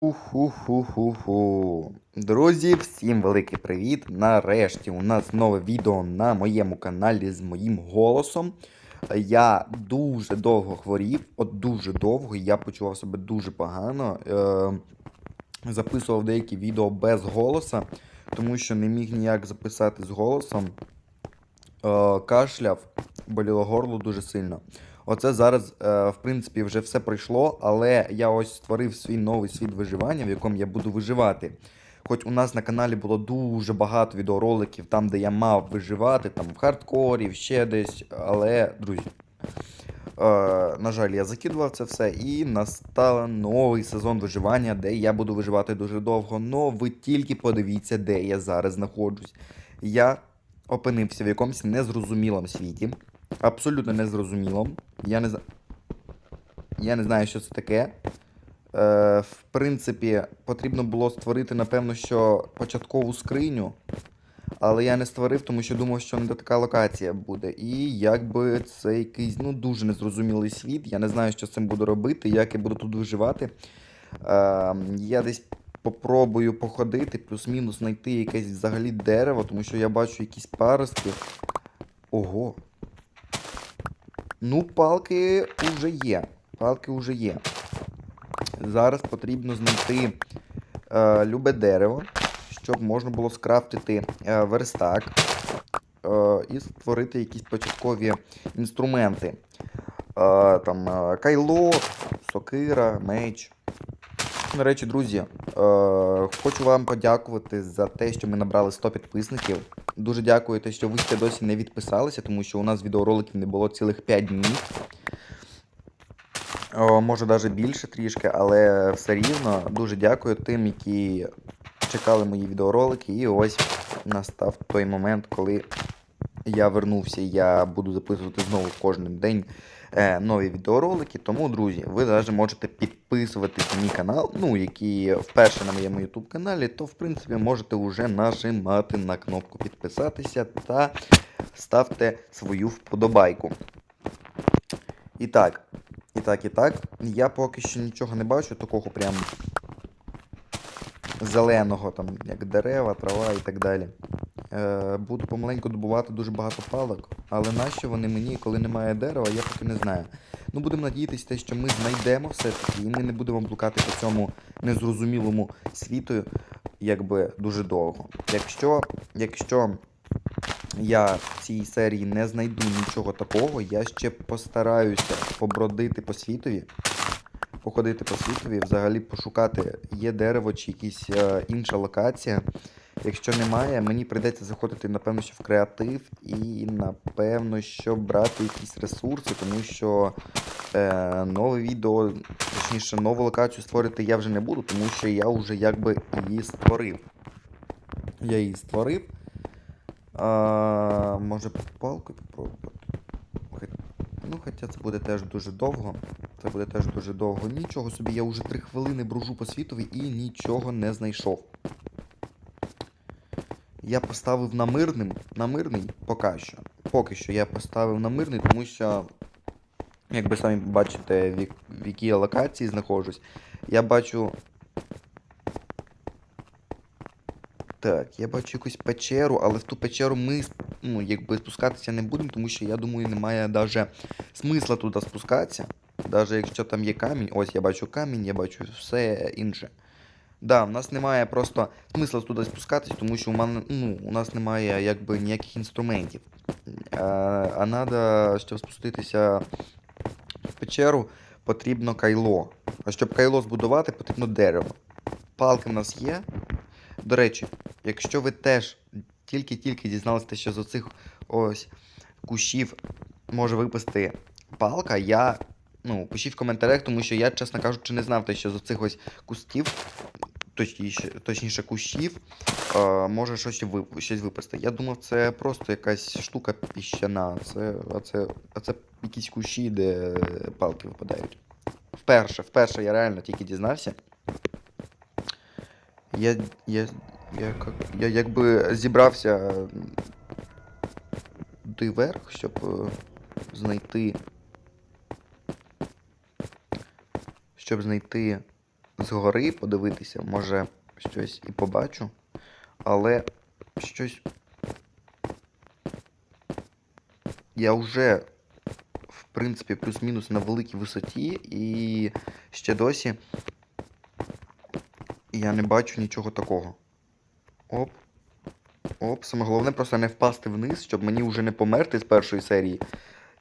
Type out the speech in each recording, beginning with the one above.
Уху-ху-ху-ху. Друзі, всім великий привіт! Нарешті у нас нове відео на моєму каналі з моїм голосом. Я дуже довго хворів, от дуже довго, я почував себе дуже погано. Е- записував деякі відео без голоса, тому що не міг ніяк записати з голосом. Е- кашляв, боліло горло дуже сильно. Оце зараз, е, в принципі, вже все пройшло, але я ось створив свій новий світ виживання, в якому я буду виживати. Хоч у нас на каналі було дуже багато відеороликів, там, де я мав виживати, там в хардкорі, ще десь. Але, друзі, е, на жаль, я закидував це все, і настав новий сезон виживання, де я буду виживати дуже довго. Но ви тільки подивіться, де я зараз знаходжусь. Я опинився в якомусь незрозумілому світі. Абсолютно незрозумілом. Я не, я не знаю, що це таке. Е, в принципі, потрібно було створити, напевно, що початкову скриню. Але я не створив, тому що думав, що не така локація буде. І якби це якийсь ну, дуже незрозумілий світ. Я не знаю, що з цим буду робити, як я буду тут виживати. Е, я десь попробую походити, плюс-мінус знайти якесь взагалі дерево, тому що я бачу якісь паростки. Ого. Ну, палки вже є. Палки вже є. Зараз потрібно знайти е, любе дерево, щоб можна було скрафтити е, верстак е, і створити якісь початкові інструменти. Е, там е, кайло, сокира, меч. До речі, друзі, е, хочу вам подякувати за те, що ми набрали 100 підписників. Дуже дякую, те, що ви ще досі не відписалися, тому що у нас відеороликів не було цілих 5 днів. О, може навіть більше трішки, але все рівно дуже дякую тим, які чекали мої відеоролики. І ось настав той момент, коли я вернувся. Я буду записувати знову кожен день нові відеоролики. Тому, друзі, ви навіть можете підписуватись на мій канал, ну, які вперше на моєму YouTube каналі, то в принципі можете вже нажимати на кнопку підписатися та ставте свою вподобайку. І так, і так, і так. Я поки що нічого не бачу, такого прям зеленого, там, як дерева, трава і так далі. Е, буду помаленьку добувати дуже багато палок, але нащо вони мені, коли немає дерева, я поки не знаю. Ну, будемо надіятися, що ми знайдемо все-таки, і ми не будемо блукати по цьому незрозумілому світу, якби дуже довго. Якщо, якщо я в цій серії не знайду нічого такого, я ще постараюся побродити по світові, походити по світові, взагалі пошукати, є дерево чи якась е, інша локація. Якщо немає, мені прийдеться заходити, напевно, що в креатив і, напевно, що брати якісь ресурси, тому що е, нове відео, точніше, нову локацію створити я вже не буду, тому що я вже якби її створив. Я її створив. А, може палкою попробувати. Ну, хоча це буде теж дуже довго. Це буде теж дуже довго. Нічого собі, я вже 3 хвилини бружу по світові і нічого не знайшов. Я поставив на мирним. На мирний поки що. Поки що я поставив на мирний, тому що, як ви самі бачите, в, в якій я локації знаходжусь, я бачу. Так, я бачу якусь печеру, але в ту печеру ми ну, якби спускатися не будемо, тому що я думаю, немає даже смисла туди спускатися. Навіть якщо там є камінь, ось я бачу камінь, я бачу все інше. Да, в нас немає просто смисла туди спускатись, тому що у мене, ну, у нас немає якби ніяких інструментів. А, а треба, щоб спуститися в печеру, потрібно кайло. А щоб кайло збудувати, потрібно дерево. Палки в нас є. До речі, якщо ви теж тільки-тільки дізналися, що з оцих ось кущів може випасти палка, я. Ну, пишіть в коментарях, тому що я, чесно кажучи, не знав те, що з оцих ось кустів, точніше, точніше кущів, може щось, вип- щось випасти. Я думав, це просто якась штука піщана. Це, а, це, а це якісь кущі, де палки випадають. Вперше, вперше я реально тільки дізнався. Я, я, я, як- я якби зібрався йти вверх, щоб е, знайти. Щоб знайти згори подивитися, може щось і побачу, але щось. Я вже, в принципі, плюс-мінус на великій висоті, і ще досі я не бачу нічого такого. Оп. Оп, саме головне просто не впасти вниз, щоб мені вже не померти з першої серії.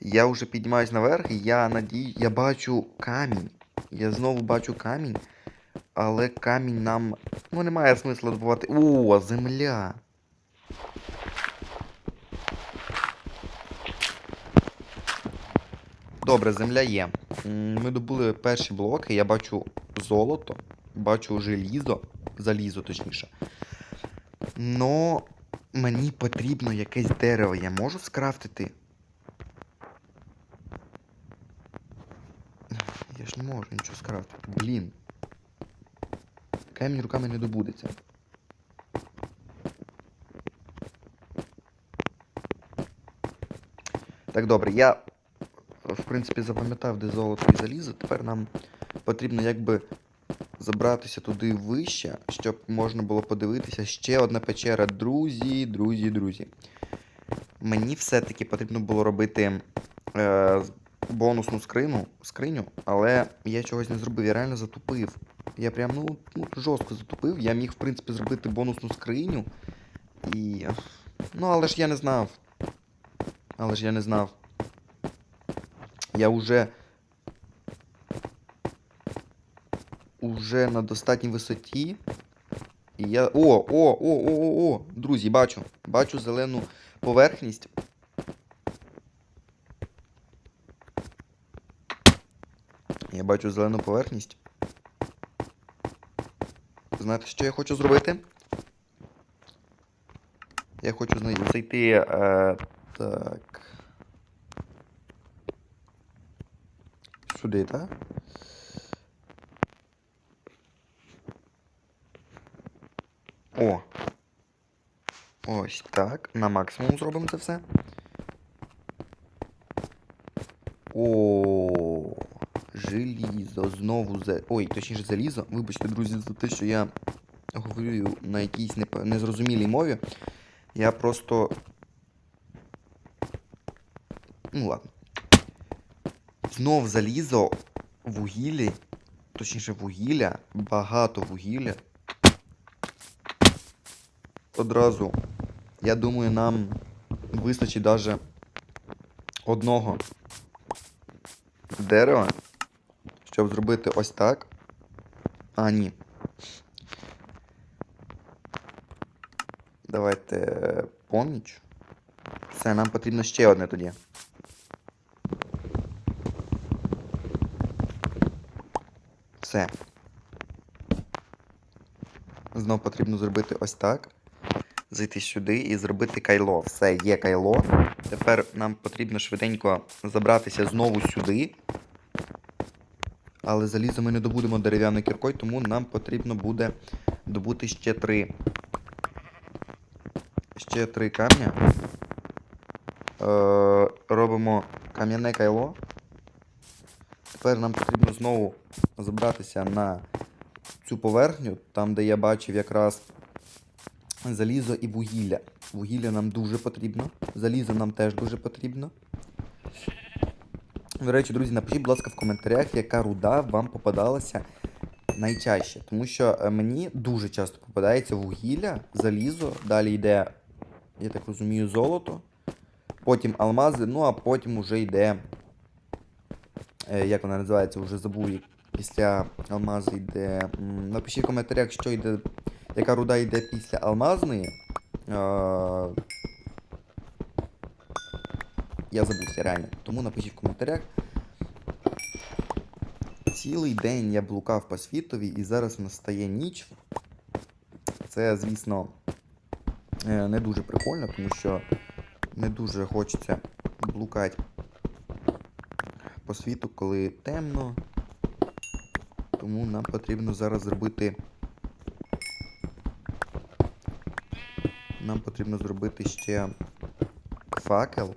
Я вже піднімаюсь наверх, і я надію. Я бачу камінь. Я знову бачу камінь. Але камінь нам. Ну, немає смисла добувати. О, земля! Добре, земля є. Ми добули перші блоки, я бачу золото, бачу желізо, залізо точніше. Но мені потрібно якесь дерево. Я можу скрафтити? Я ж не можу нічого скрафтити. Блін. Камінь руками не добудеться. Так, добре, я в принципі запам'ятав, де золото і залізо. Тепер нам потрібно якби забратися туди вище, щоб можна було подивитися ще одна печера. Друзі, друзі, друзі. Мені все-таки потрібно було робити е, бонусну скрину, скриню, але я чогось не зробив, я реально затупив. Я прям ну, ну жорстко затупив. Я міг, в принципі, зробити бонусну скриню. І. Ну, але ж я не знав. Але ж я не знав. Я уже. Уже на достатній висоті. І я. О, о, о, о, о, о! Друзі, бачу. Бачу зелену поверхність. Я бачу зелену поверхність. Знаєте, що я хочу зробити? Я хочу зайти. Е, так. Сюди, так? О. Ось так. На максимум зробимо це все. О, желізо. Знову за. Ой, точніше залізо. Вибачте, друзі, за те, що я говорю на якійсь непо- незрозумілій мові. Я просто. Ну ладно. Знов залізо, вугіллі, точніше вугілля, багато вугілля. Одразу, я думаю, нам вистачить даже одного дерева, щоб зробити ось так. А, ні. Давайте е, поміч. Все, нам потрібно ще одне тоді. Все. Знов потрібно зробити ось так. Зайти сюди і зробити кайло. Все, є кайло. Тепер нам потрібно швиденько забратися знову сюди. Але залізо ми не добудемо дерев'яною кіркою, тому нам потрібно буде добути ще три. Ще три камня. Е, робимо кам'яне кайло. Тепер нам потрібно знову забратися на цю поверхню, там, де я бачив якраз залізо і вугілля. Вугілля нам дуже потрібно. Залізо нам теж дуже потрібно. До речі, друзі, напишіть, будь ласка, в коментарях, яка руда вам попадалася найчаще. Тому що е, мені дуже часто попадається вугілля, залізо, далі йде, я так розумію, золото, потім алмази, ну а потім уже йде. е, Як вона називається, вже забув. Після алмази йде. Напишіть в коментарях, що йде. Яка руда йде після алмазної. Я забувся реально. Тому напишіть в коментарях. Цілий день я блукав по світові і зараз настає ніч. Це, звісно, е, не дуже прикольно, тому що не дуже хочеться блукати по світу, коли темно. Тому нам потрібно зараз зробити. Нам потрібно зробити ще факел.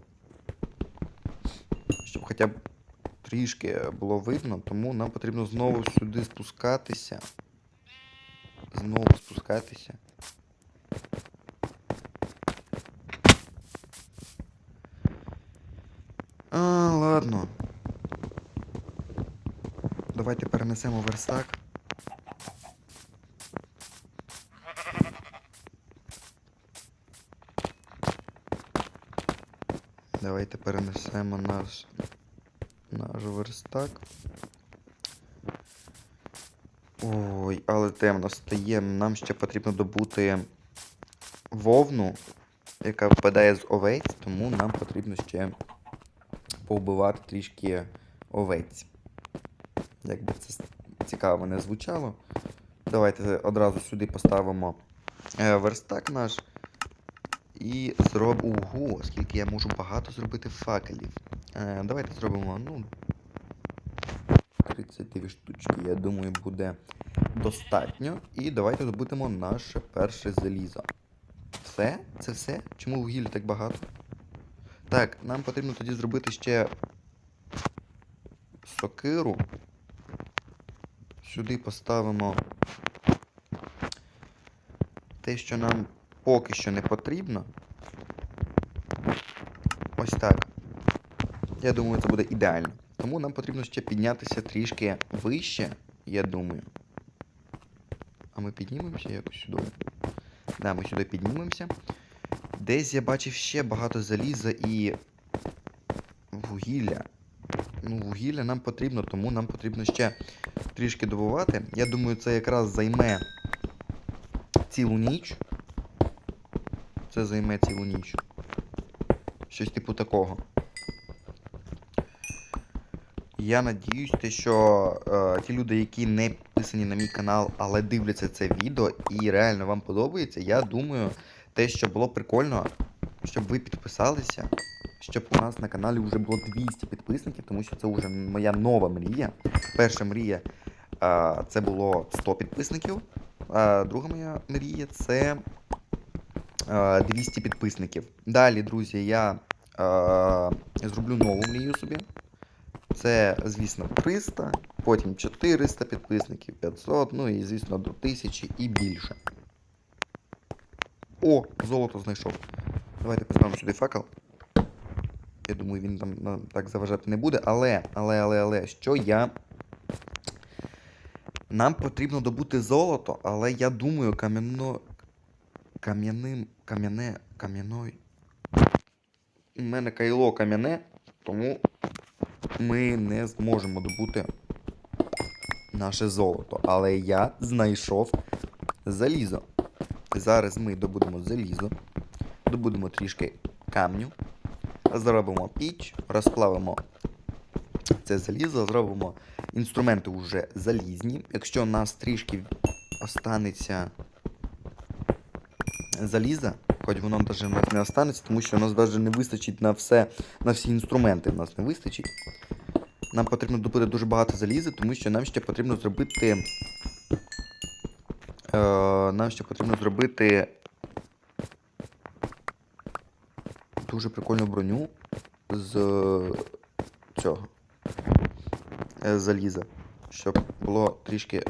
Хоча б трішки було видно, тому нам потрібно знову сюди спускатися. Знову спускатися. А, ладно. Давайте перенесемо верстак. Давайте перенесемо наш, наш верстак. Ой, але темно стає. Нам ще потрібно добути вовну, яка впадає з овець, тому нам потрібно ще повбивати трішки овець. Як би це цікаво не звучало. Давайте одразу сюди поставимо е, верстак наш. І зробимо. Ого, скільки я можу багато зробити факелів. Е, давайте зробимо, ну. 32 штучки, я думаю, буде достатньо. І давайте добудемо наше перше залізо. Все? Це все? Чому вугілля так багато? Так, нам потрібно тоді зробити ще сокиру. Сюди поставимо те, що нам поки що не потрібно. Ось так. Я думаю, це буде ідеально. Тому нам потрібно ще піднятися трішки вище, я думаю. А ми піднімемося якось сюди. Да, ми сюди піднімемося. Десь я бачив ще багато заліза і вугілля. Ну, вугілля нам потрібно, тому нам потрібно ще трішки добувати. Я думаю, це якраз займе цілу ніч. Це займе цілу ніч. Щось типу такого. Я надіюсь, що е, ті люди, які не підписані на мій канал, але дивляться це відео і реально вам подобається, я думаю, те, що було прикольно, щоб ви підписалися, щоб у нас на каналі вже було 200 підписників, тому що це вже моя нова мрія. Перша мрія е, це було 100 підписників, а друга моя мрія це е, 200 підписників. Далі, друзі, я е, зроблю нову мрію собі. Це, звісно, 300, потім 400 підписників, 500, ну і, звісно, до 1000 і більше. О, золото знайшов. Давайте поставимо сюди факел. Я думаю, він там так заважати не буде. Але, але, але, але, що я. Нам потрібно добути золото, але я думаю, кам'яно. Кам'яним. Кам'яне. Кам'яной. У мене кайло кам'яне, тому ми не зможемо добути наше золото. Але я знайшов залізо. Зараз ми добудемо залізо, добудемо трішки камню, зробимо піч, розплавимо це залізо, зробимо інструменти вже залізні. Якщо у нас трішки останеться заліза, хоч воно у нас не останеться, тому що у нас навіть не вистачить на все, на всі інструменти. У нас не вистачить. Нам потрібно добути дуже багато заліза, тому що нам ще потрібно зробити. Е, нам ще потрібно зробити дуже прикольну броню з цього е, заліза. Щоб було трішки.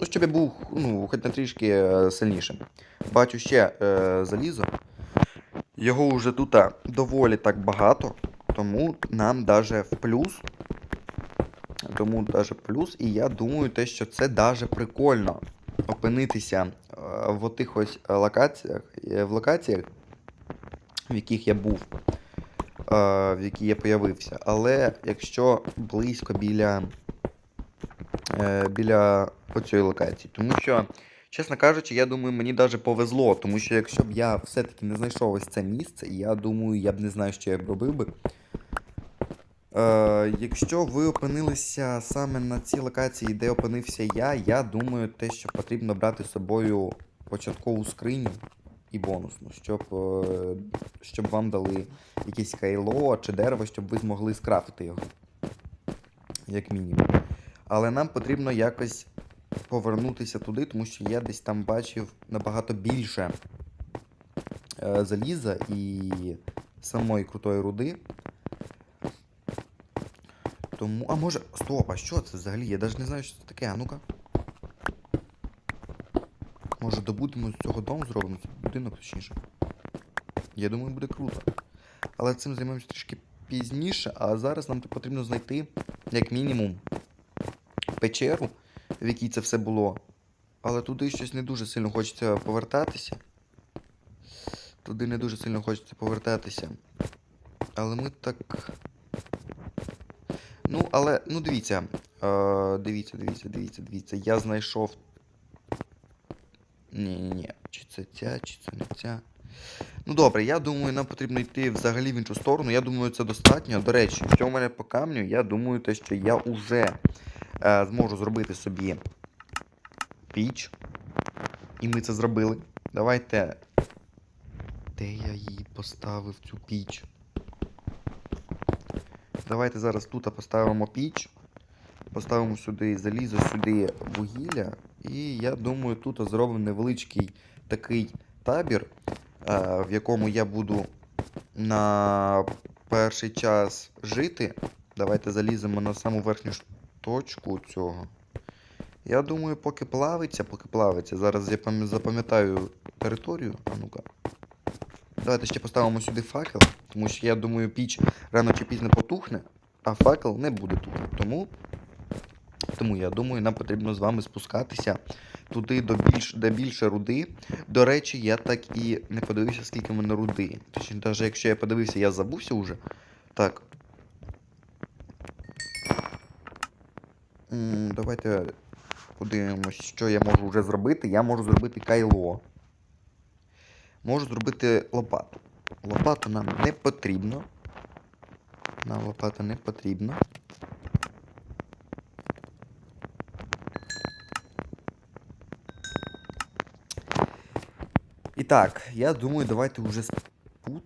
Ну, щоб я був, ну, хоч на трішки е, сильнішим. Бачу ще е, залізо. Його вже тут доволі так багато, тому нам даже в плюс. Тому даже плюс, і я думаю, те, що це даже прикольно опинитися е, в отих ось локаціях, е, в локаціях, в яких я був, е, в якій я появився. Але якщо близько біля, е, біля оцієї локації, тому що. Чесно кажучи, я думаю, мені даже повезло, тому що якщо б я все-таки не знайшов ось це місце, я думаю, я б не знаю, що я б робив би. Е, якщо ви опинилися саме на цій локації, де опинився я, я думаю, те, що потрібно брати з собою початкову скриню і бонусну, щоб, е, щоб вам дали якесь кайло чи дерево, щоб ви змогли скрафтити його. Як мінімум. Але нам потрібно якось повернутися туди, тому що я десь там бачив набагато більше е, заліза і самої крутої руди. Тому. А може. Стоп, а що це взагалі? Я навіть не знаю, що це таке. А ну-ка. Може добудемо з цього дому зробимо? Будинок точніше. Я думаю, буде круто. Але цим займемося трішки пізніше, а зараз нам потрібно знайти, як мінімум, печеру, в якій це все було. Але туди щось не дуже сильно хочеться повертатися. Туди не дуже сильно хочеться повертатися. Але ми так. Ну, але, ну дивіться. Е, дивіться, дивіться, дивіться, дивіться. Я знайшов. Ні, ні, ні. Чи це ця, чи це не ця. Ну добре, я думаю, нам потрібно йти взагалі в іншу сторону. Я думаю, це достатньо. До речі, що в мене по камню, я думаю, те, що я вже е, зможу зробити собі піч. І ми це зробили. Давайте. Де я її поставив цю піч? Давайте зараз тут поставимо піч. Поставимо сюди залізо, сюди вугілля. І я думаю, тут зробимо невеличкий такий табір, е, в якому я буду на перший час жити. Давайте заліземо на саму верхню точку цього. Я думаю, поки плавиться, поки плавиться. Зараз я запам'ятаю територію. А ну-ка. Давайте ще поставимо сюди факел, тому що я думаю, піч рано чи пізно потухне, а факел не буде тут. Тому, тому я думаю, нам потрібно з вами спускатися туди, до більш, де більше руди. До речі, я так і не подивився, скільки в мене руди. Точніше, навіть якщо я подивився, я забувся вже. Так. Давайте подивимось, що я можу вже зробити. Я можу зробити кайло. Можу зробити лопату. Лопату нам не потрібно. Нам лопата не потрібна. І так, я думаю, давайте вже спу...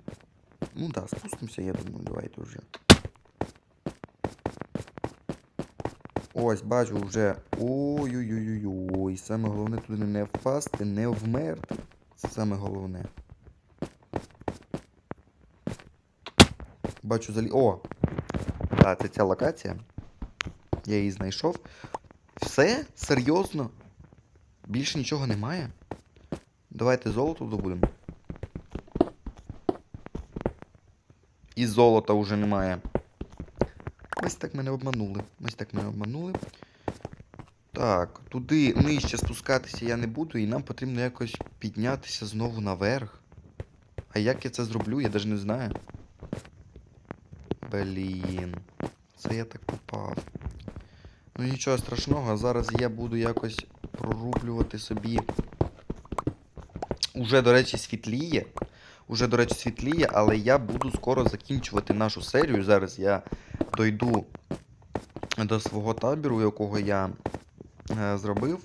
Ну да, спустимося, я думаю, давайте вже. Ось, бачу вже. Ой-ой-ой-ой. Саме головне туди не впасти, не вмерти. Це саме головне. Бачу залі. О! Так, це ця локація. Я її знайшов. Все? Серйозно? Більше нічого немає? Давайте золото добудемо. І золота вже немає. Ось так мене обманули. Ось так мене обманули. Так, туди нижче спускатися я не буду, і нам потрібно якось піднятися знову наверх. А як я це зроблю, я навіть не знаю. Блін. Це я так попав. Ну нічого страшного, зараз я буду якось прорублювати собі. Уже, до речі, світліє. Уже, до речі, світліє, але я буду скоро закінчувати нашу серію. Зараз я дойду до свого табіру, якого я е, зробив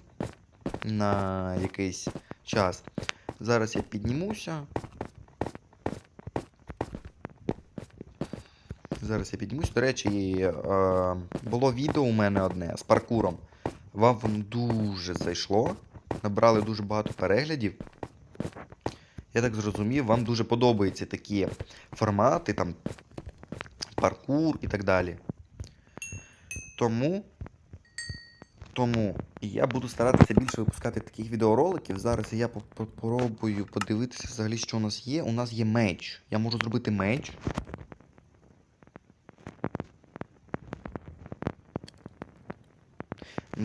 на якийсь час. Зараз я піднімуся. Зараз я піднімусь. До речі, е, було відео у мене одне з паркуром. Вам воно дуже зайшло. Набрали дуже багато переглядів. Я так зрозумів, вам дуже подобаються такі формати, там паркур і так далі. Тому. Тому я буду старатися більше випускати таких відеороликів. Зараз я по- попробую подивитися взагалі, що у нас є. У нас є меч. Я можу зробити меч.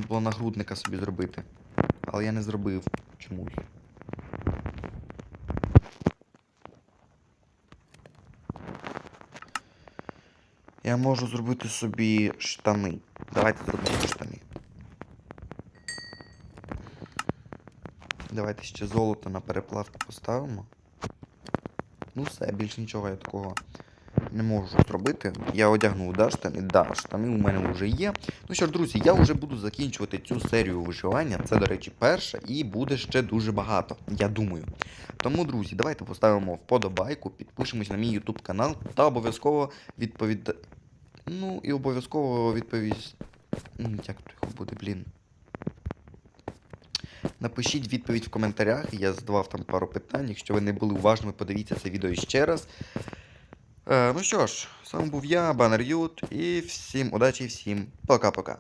Було нагрудника собі зробити. Але я не зробив чомусь. Я можу зробити собі штани. Давайте зробимо штани. Давайте ще золото на переплавку поставимо. Ну все, більше нічого я такого не можу зробити. Я одягнув, да, штани? Да, штани у мене вже є. Ну що ж, друзі, я вже буду закінчувати цю серію виживання. Це, до речі, перша, і буде ще дуже багато, я думаю. Тому, друзі, давайте поставимо вподобайку, підпишемось на мій YouTube канал та обов'язково відповід... Ну, і обов'язково відповість. Як то буде, блін. Напишіть відповідь в коментарях, я задавав там пару питань. Якщо ви не були уважними, подивіться це відео ще раз. Е, ну що ж, з вами був я, Банер Ют, і всім удачі, всім пока-пока.